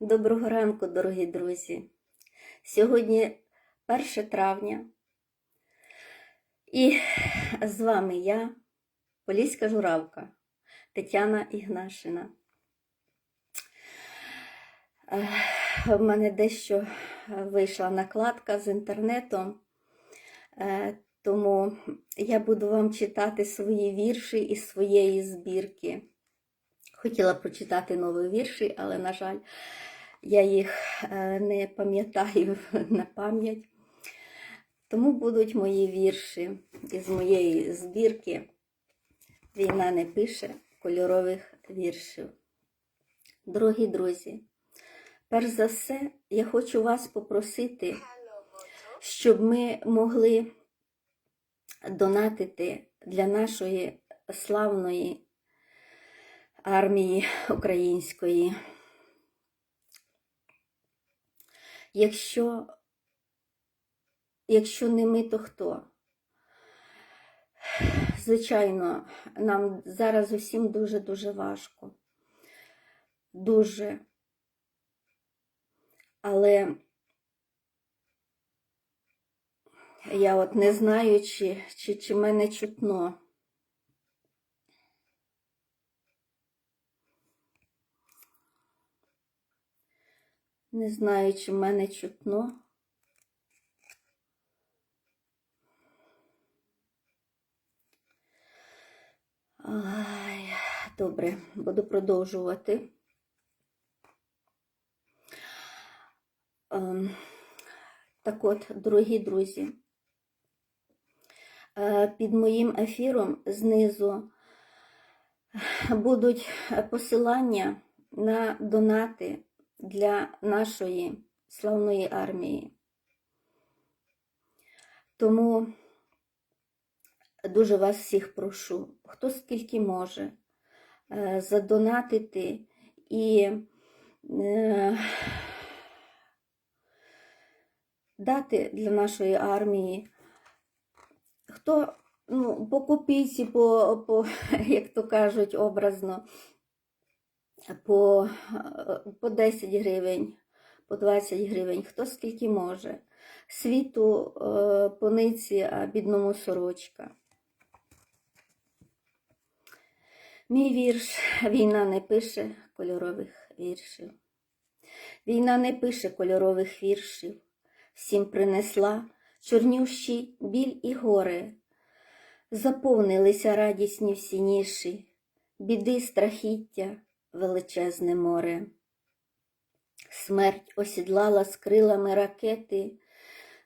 Доброго ранку, дорогі друзі. Сьогодні 1 травня. І з вами я, Поліська журавка Тетяна Ігнашина. Е, В мене дещо вийшла накладка з інтернету, е, тому я буду вам читати свої вірші із своєї збірки. Хотіла прочитати нові вірші, але, на жаль, я їх е, не пам'ятаю на пам'ять. Тому будуть мої вірші із моєї збірки. Війна не пише кольорових віршів. Дорогі друзі, перш за все, я хочу вас попросити, щоб ми могли донатити для нашої славної армії української. Якщо, якщо не ми, то хто? Звичайно, нам зараз усім дуже-дуже важко. Дуже. Але я от не знаю, чи, чи, чи мене чутно. Не знаю, чи мене чутно. Добре, буду продовжувати. Ем, Так от, дорогі друзі, е, під моїм ефіром знизу будуть посилання на донати для нашої славної армії. Тому дуже вас всіх прошу, хто скільки може, е, задонатити і е, дати для нашої армії. Хто ну, по копійці, по, по, як то кажуть, образно, по, е, по 10 гривень, по 20 гривень, хто скільки може. Світу е, пониці, а бідному сорочка. Мій вірш Війна не пише кольорових віршів. Війна не пише кольорових віршів, всім принесла чорнющі біль і горе. Заповнилися радісні всі ніші, біди, страхіття, величезне море. Смерть осідлала з крилами ракети,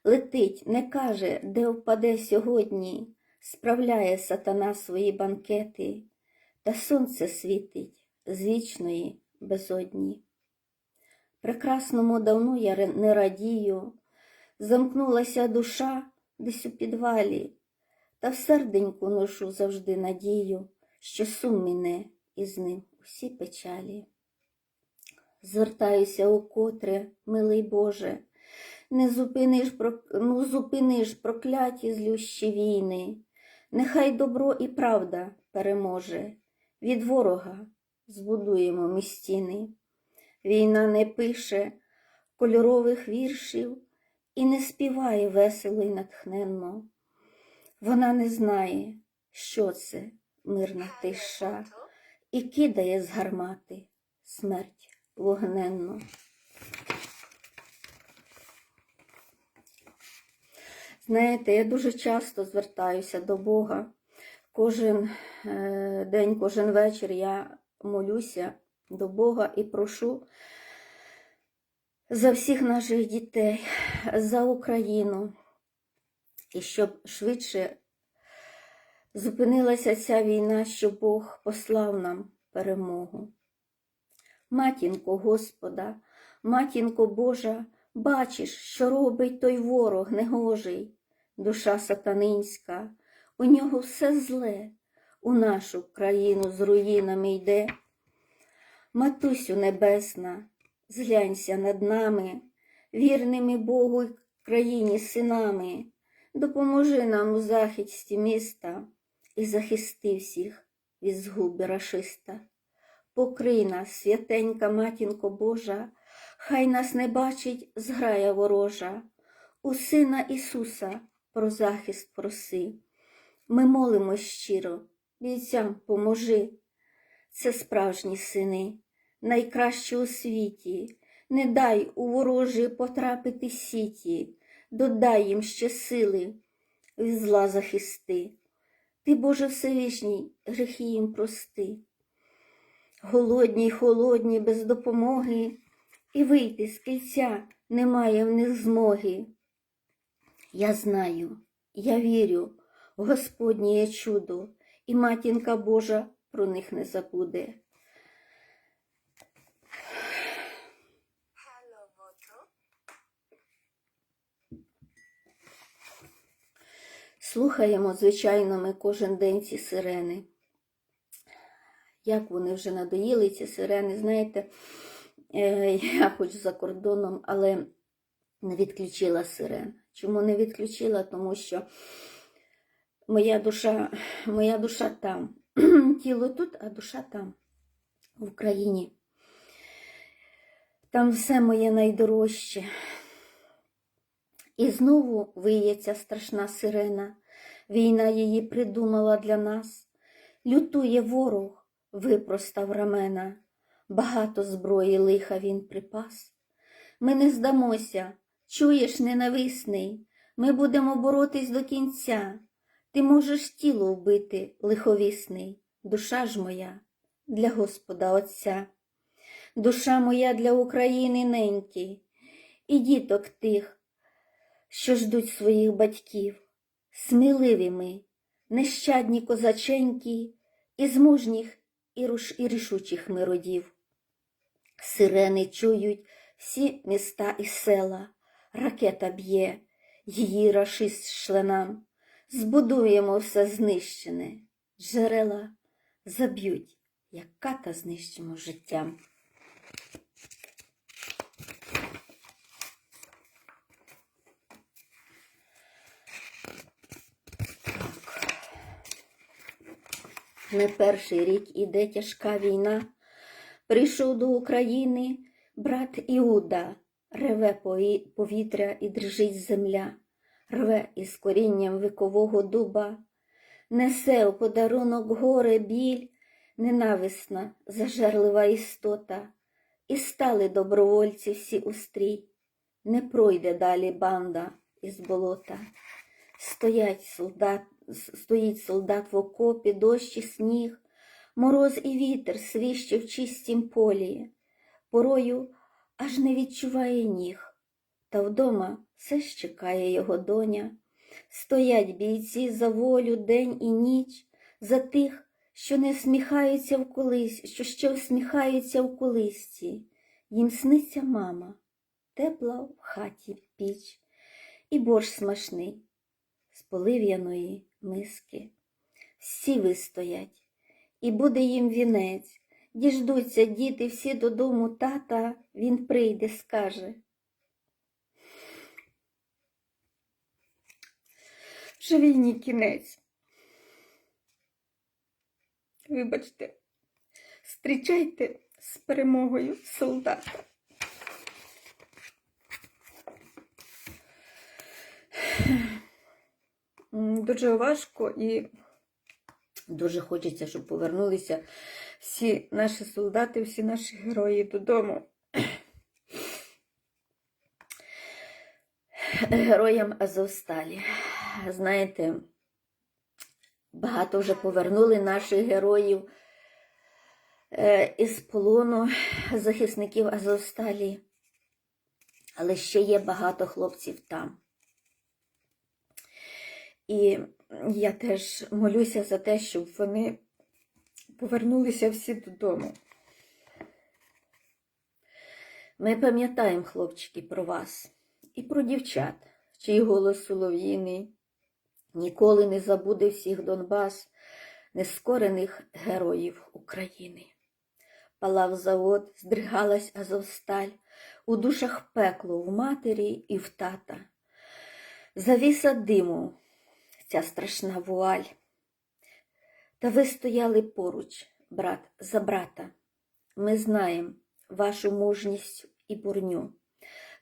летить, не каже, де впаде сьогодні, справляє сатана свої банкети, та сонце світить з вічної безодні. Прекрасному давно я не радію, замкнулася душа десь у підвалі, та в серденьку ношу завжди надію, що сум мине і з ним усі печалі. Звертаюся укотре, милий Боже, не зупиниш, ну, зупиниш прокляті злющі війни, нехай добро і правда переможе, від ворога збудуємо ми стіни. Війна не пише кольорових віршів і не співає весело й натхненно. Вона не знає, що це мирна тиша, і кидає з гармати смерть вогненно. Знаєте, я дуже часто звертаюся до Бога. Кожен е, день, кожен вечір я молюся до Бога і прошу за всіх наших дітей, за Україну, і щоб швидше зупинилася ця війна, щоб Бог послав нам перемогу. Матінко Господа, матінко Божа, бачиш, що робить той ворог негожий, душа сатанинська, у нього все зле, у нашу країну з руїнами йде. Матусю небесна, зглянься над нами, вірними Богу й країні синами, допоможи нам у захисті міста і захисти всіх від згуби рашиста. Покрий нас, святенька матінко Божа, хай нас не бачить зграя ворожа. У Сина Ісуса про захист проси. Ми молимось щиро, бійцям поможи. Це справжні сини, найкращі у світі. Не дай у ворожі потрапити сіті, додай їм ще сили, від зла захисти. Ти, Боже Всевишній, гріхи їм прости. Голодні й холодні, без допомоги, і вийти з кільця немає в них змоги. Я знаю, я вірю, Господнє чудо, і матінка Божа про них не забуде. Слухаємо, звичайно, ми кожен день ці сирени. Як вони вже надоїли, ці сирени, знаєте, е, я хоч за кордоном, але не відключила сирен. Чому не відключила? Тому що моя душа, моя душа там. Тіло тут, а душа там, в Україні. Там все моє найдорожче. І знову виє ця страшна сирена. Війна її придумала для нас. Лютує ворог, випростав рамена. Багато зброї лиха він припас. Ми не здамося, чуєш, ненависний. Ми будемо боротись до кінця. Ти можеш тіло вбити, лиховісний, душа ж моя для Господа Отця. Душа моя для України неньки, і діток тих, що ждуть своїх батьків, сміливі ми, нещадні козаченьки, і змужніх і, руш, і рішучих ми родів. Сирени чують всі міста і села, ракета б'є, її рашист шле нам. Збудуємо все знищене, джерела заб'ють, як ката знищимо життям. Не перший рік іде тяжка війна. Прийшов до України брат Іуда, реве повітря і дрижить земля, рве із корінням вікового дуба, несе у подарунок горе біль, ненависна, зажерлива істота, і стали добровольці всі у стрій. Не пройде далі банда із болота. Стоять солдат, стоїть солдат в окопі, дощ і сніг, мороз і вітер свіще в чистім полі, порою аж не відчуває ніг, та вдома все ж чекає його доня. Стоять бійці за волю день і ніч, за тих, що не всміхаються в колись, що ще всміхаються в колисці. Їм сниться мама, тепла в хаті піч, і борщ смачний полив'яної миски. Всі вистоять, і буде їм вінець. Діждуться діти всі додому тата, він прийде, скаже. Вже війні кінець. Вибачте, зустрічайте з перемогою солдата. Дуже важко і дуже хочеться, щоб повернулися всі наші солдати, всі наші герої додому. Героям Азовсталі. Знаєте, багато вже повернули наших героїв е, із полону захисників Азовсталі, але ще є багато хлопців там. І я теж молюся за те, щоб вони повернулися всі додому. Ми пам'ятаємо, хлопчики, про вас і про дівчат, чий голос солов'їний ніколи не забуде всіх Донбас, нескорених героїв України. Палав завод, здригалась Азовсталь, у душах пекло в матері і в тата. Завіса диму, ця страшна вуаль. Та ви стояли поруч, брат за брата. Ми знаємо вашу мужність і бурню,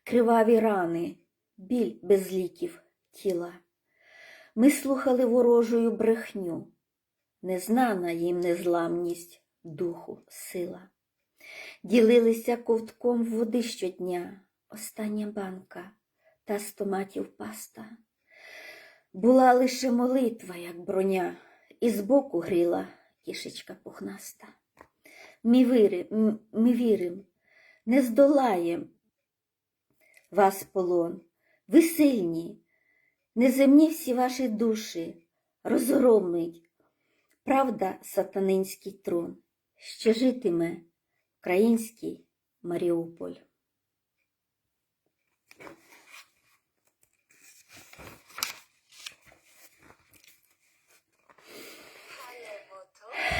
криваві рани, біль без ліків тіла. Ми слухали ворожую брехню, незнана їм незламність духу сила. Ділилися ковтком води щодня, остання банка та з томатів паста. Була лише молитва, як броня, і збоку гріла кішечка пухнаста. Ми, вири, м- ми вірим, не здолаєм вас полон. Ви сильні, неземні всі ваші душі розгромить. Правда, сатанинський трон, ще житиме український Маріуполь. Е,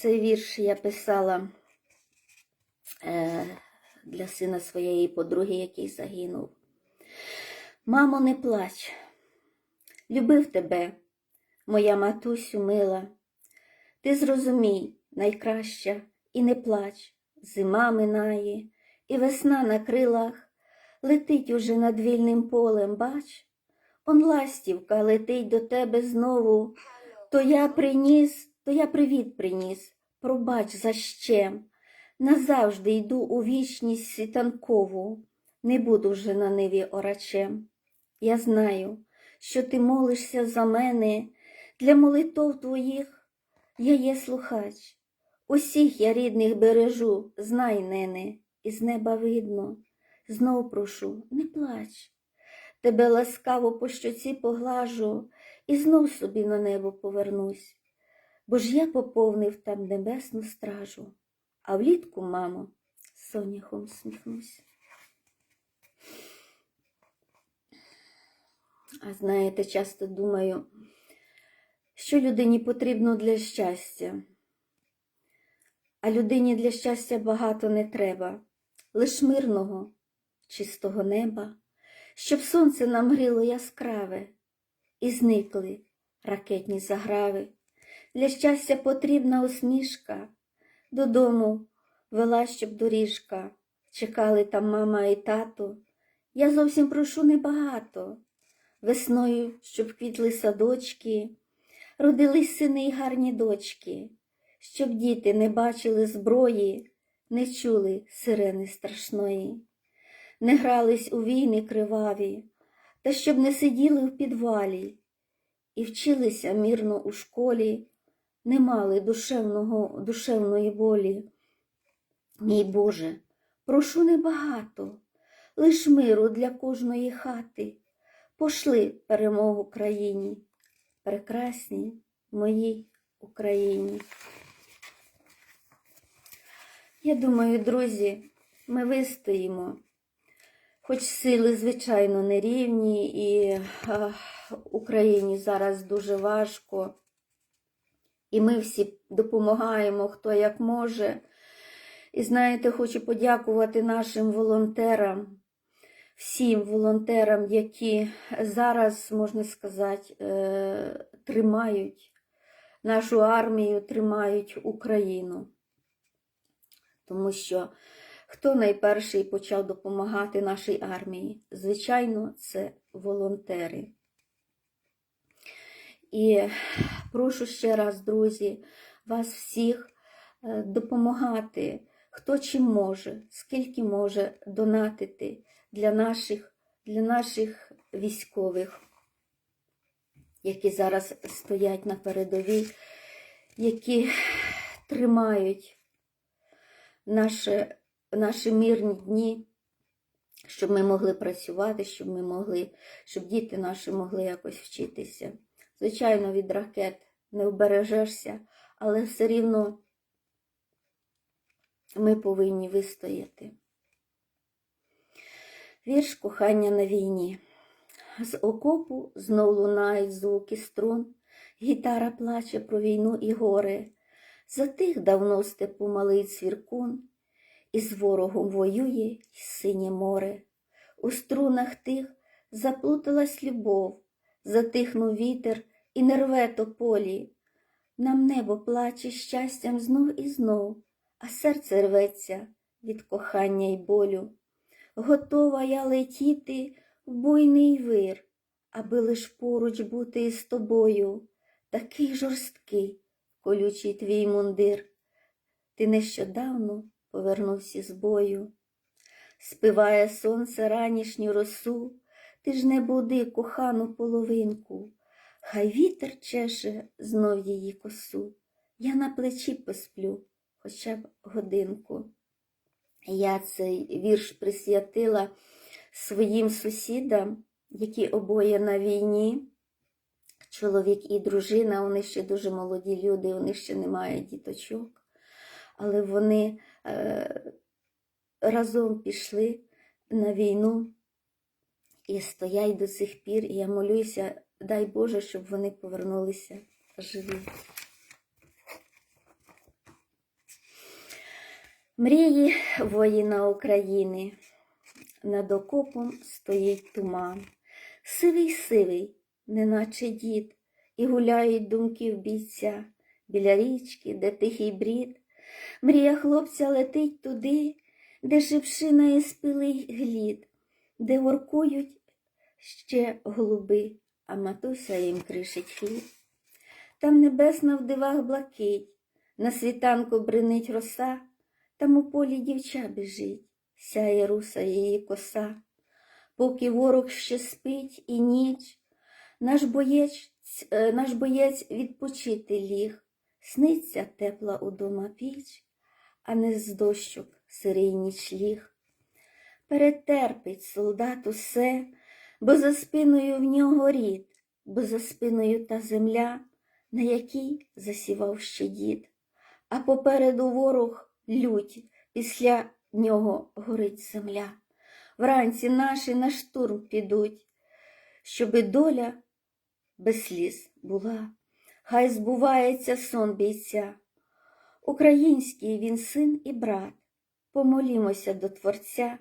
Цей вірш я писала е, для сина своєї подруги, який загинув. Мамо, не плач, любив тебе, моя матусю мила. Ти зрозумій, найкраща, і не плач, зима минає, і весна на крилах летить уже над вільним полем, бач, он ластівка летить до тебе знову. То я приніс, то я привіт приніс, пробач за щем. Назавжди йду у вічність світанкову, не буду вже на ниві орачем. Я знаю, що ти молишся за мене, для молитов твоїх я є слухач. Усіх я рідних бережу, знай, нене, із неба видно. Знов прошу, не плач. Тебе ласкаво по щоці поглажу, і знов собі на небо повернусь. Бо ж я поповнив там небесну стражу, а влітку, мамо, соняхом сміхнусь. А знаєте, часто думаю, що людині потрібно для щастя. А людині для щастя багато не треба, лиш мирного, чистого неба, щоб сонце нам гріло яскраве, і зникли ракетні заграви. Для щастя потрібна усмішка, додому вела, щоб доріжка, чекали там мама і тато. Я зовсім прошу небагато. Весною, щоб квітли садочки, родились сини й гарні дочки, щоб діти не бачили зброї, не чули сирени страшної, не грались у війни криваві, та щоб не сиділи в підвалі. І вчилися мирно у школі, не мали душевного, душевної болі. Мій Боже, прошу небагато, лиш миру для кожної хати. Пошли перемогу країні, прекрасній моїй Україні. Я думаю, друзі, ми вистоїмо, хоч сили, звичайно, нерівні, і а, Україні зараз дуже важко. І ми всі допомагаємо, хто як може. І знаєте, хочу подякувати нашим волонтерам, всім волонтерам, які зараз, можна сказати, е, тримають нашу армію, тримають Україну. Тому що хто найперший почав допомагати нашій армії? Звичайно, це волонтери. І прошу ще раз, друзі, вас всіх е, допомагати, хто чим може, скільки може донатити для наших, для наших військових, які зараз стоять на передовій, які тримають наші, наші мирні дні, щоб ми могли працювати, щоб ми могли, щоб діти наші могли якось вчитися. Звичайно, від ракет не вбережешся, але все рівно ми повинні вистояти. Вірш кохання на війні. З окопу знов лунають звуки струн, гітара плаче про війну і горе. За тих давно степу малий цвіркун, і з ворогом воює й синє море. У струнах тих заплуталась любов, затихнув вітер і не рве тополі. Нам небо плаче щастям знов і знов, а серце рветься від кохання й болю. Готова я летіти в буйний вир, аби лиш поруч бути із тобою. Такий жорсткий, колючий твій мундир. Ти нещодавно повернувся з бою. Спиває сонце ранішню росу, ти ж не буди кохану половинку, хай вітер чеше знов її косу. Я на плечі посплю хоча б годинку. Я цей вірш присвятила своїм сусідам, які обоє на війні. Чоловік і дружина, вони ще дуже молоді люди, них ще немає діточок, але вони е, разом пішли на війну і стоять до сих пір. І я молюся, дай Боже, щоб вони повернулися живі. Мрії воїна України. Над окопом стоїть туман. Сивий сивий, неначе дід, і гуляють думки в бійця біля річки, де тихий брід. Мрія хлопця летить туди, де шипшина і спилий глід, де воркують ще голуби, а матуся їм кришить хліб. Там небесна в дивах блакить, на світанку бринить роса, там у полі дівча біжить, сяє руса її коса. Поки ворог ще спить і ніч, наш боєць, е, наш боєць відпочити ліг, сниться тепла удома піч, а не з дощок сирий нічліг. Перетерпить солдат усе, бо за спиною в нього рід, бо за спиною та земля, на якій засівав ще дід, а попереду ворог лють, після нього горить земля. Вранці наші на штурм підуть, щоби доля без сліз була. Хай збувається сон бійця. Український він син і брат. Помолімося до Творця,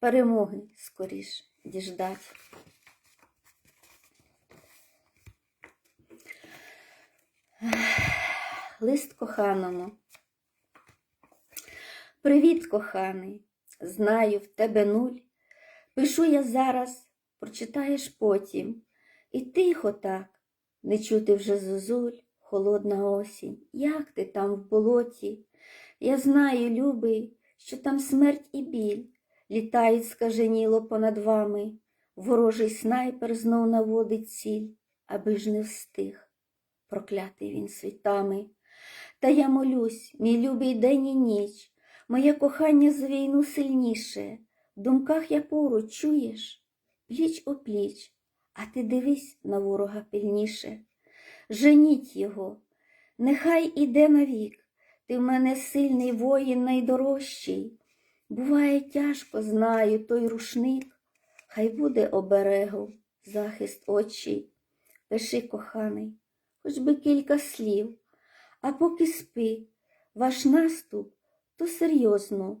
перемоги скоріш діждать. Лист коханому. Привіт, коханий. Знаю, в тебе нуль. Пишу я зараз, прочитаєш потім. І тихо так, не чути вже зозуль, холодна осінь. Як ти там в болоті? Я знаю, любий, що там смерть і біль. Літають скаженіло понад вами. Ворожий снайпер знов наводить ціль, аби ж не встиг. Проклятий він світами. Та я молюсь, мій любий день і ніч. Моє кохання за війну сильніше. В думках я поруч чуєш, пліч о пліч, а ти дивись на ворога пильніше. Женіть його, нехай іде навік. Ти в мене сильний воїн найдорожчий. Буває, тяжко знаю той рушник, хай буде оберегом захист очей. Пиши, коханий, хоч би кілька слів, а поки спи, ваш наступ то серйозно,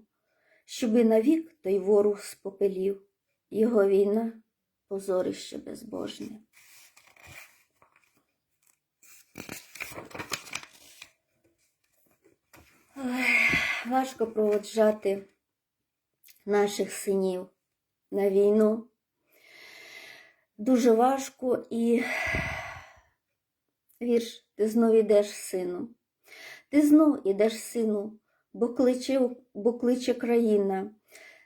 щоби навік той ворог спопелів, його війна позорище безбожне. Важко проводжати наших синів на війну. Дуже важко і вірш, ти знов ідеш сину. Ти знов ідеш сину, бо кличе, бо кличе країна,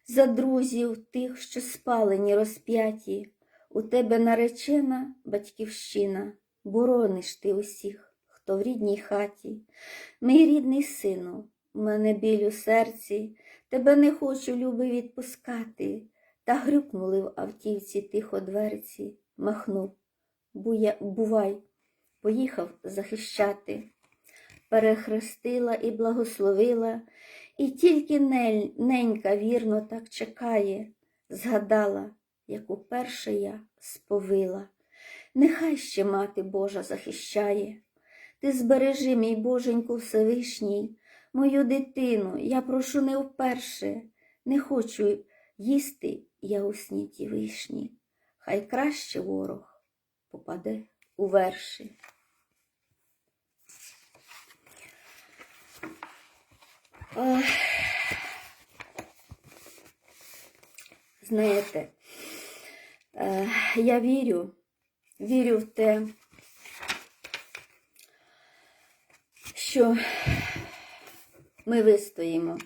за друзів тих, що спалені, розп'яті, у тебе наречена батьківщина, борониш ти усіх, хто в рідній хаті. Мій рідний сину, в мене біль у серці, тебе не хочу, люби, відпускати. Та грюкнули в автівці тихо дверці, махнув. Буя, бувай, поїхав захищати перехрестила і благословила, і тільки ненька вірно так чекає, згадала, як уперше я сповила. Нехай ще мати Божа захищає. Ти збережи, мій Боженьку Всевишній, мою дитину, я прошу не вперше, не хочу їсти я у сніті вишні. Хай краще ворог попаде у верші. Знаєте, я вірю, вірю в те, що ми вистоїмо,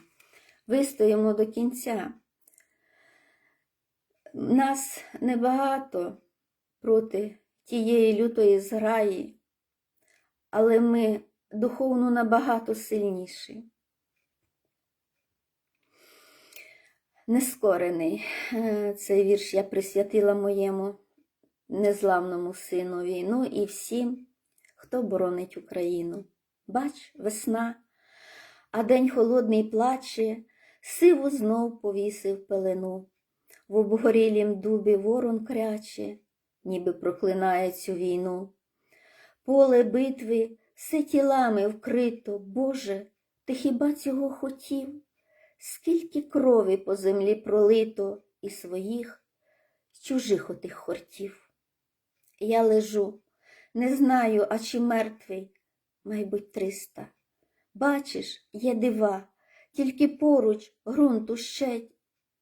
вистоїмо до кінця. Нас небагато проти тієї лютої зграї, але ми духовно набагато сильніші. Нескорений Е, цей вірш я присвятила моєму незламному синові, ну і всім, хто боронить Україну. Бач, весна, а день холодний плаче, сиву знов повісив пелену. В обгорілім дубі ворон кряче, ніби проклинає цю війну. Поле битви все тілами вкрито, Боже, ти хіба цього хотів? Скільки крові по землі пролито і своїх, чужих отих хортів. Я лежу, не знаю, а чи мертвий, майбуть триста. Бачиш, є дива, тільки поруч ґрунт ущеть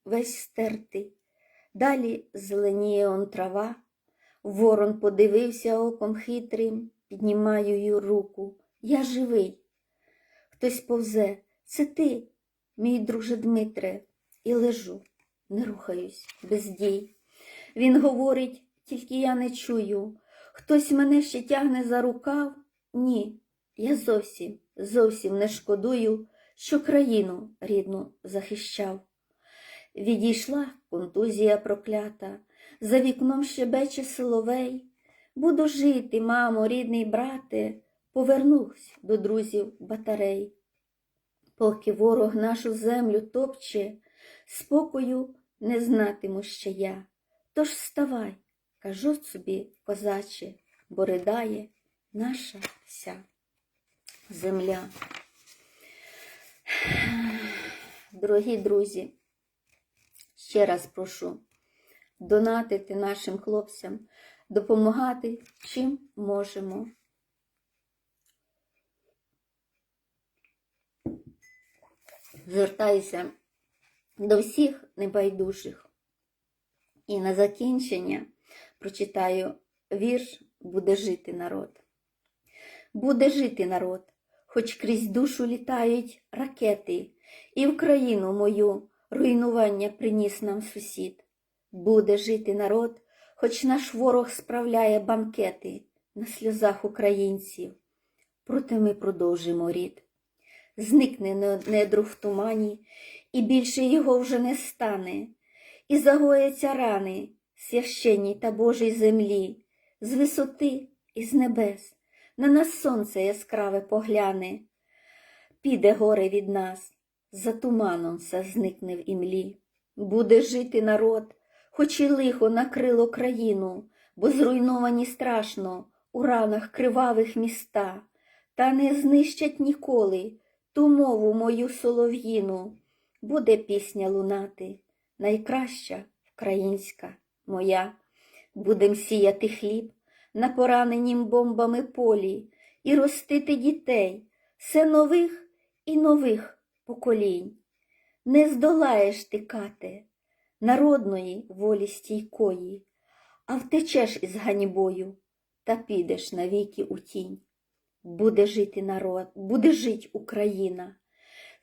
весь стертий. Далі зеленіє он трава. Ворон подивився оком хитрим, піднімаю руку. Я живий. Хтось повзе, це ти, мій друже Дмитре, і лежу, не рухаюсь, без дій. Він говорить, тільки я не чую. Хтось мене ще тягне за рукав? Ні, я зовсім, зовсім не шкодую, що країну рідну захищав. Відійшла контузія проклята, за вікном щебече соловей. Буду жити, мамо, рідний брате, повернусь до друзів батарей. Поки ворог нашу землю топче, спокою не знатиму ще я. Тож вставай, кажу собі, козаче, бо ридає наша вся земля. Дорогі друзі, ще раз прошу донатити нашим хлопцям, допомагати чим можемо. Звертаюся до всіх небайдужих. І на закінчення прочитаю вірш Буде жити народ. Буде жити народ, хоч крізь душу літають ракети, і в країну мою руйнування приніс нам сусід. Буде жити народ, хоч наш ворог справляє банкети на сльозах українців. Проте ми продовжимо рід. Зникне недруг в тумані, і більше його вже не стане, і загояться рани священній та Божій землі, з висоти і з небес, на нас сонце яскраве погляне, піде горе від нас, за туманом все зникне в імлі. Буде жити народ, хоч і лихо накрило країну, бо зруйновані страшно у ранах кривавих міста, та не знищать ніколи ту мову мою солов'їну. Буде пісня лунати, найкраща українська моя. Будем сіяти хліб на пораненім бомбами полі і ростити дітей, все нових і нових поколінь. Не здолаєш ти, кате, народної волі стійкої, а втечеш із ганьбою та підеш навіки у тінь. Буде жити народ, буде жить Україна,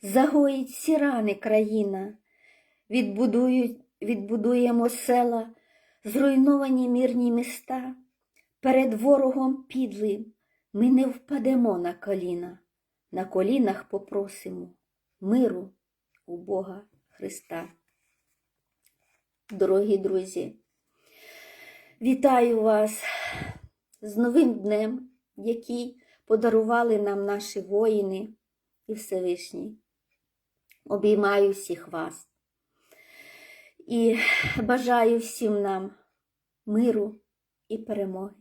загоїть всі рани країна, відбудують, відбудуємо села, зруйновані мирні міста. Перед ворогом підлим ми не впадемо на коліна, на колінах попросимо миру у Бога Христа. Дорогі друзі, вітаю вас з новим днем, який подарували нам наші воїни і Всевишній. Обіймаю всіх вас і бажаю всім нам миру і перемоги.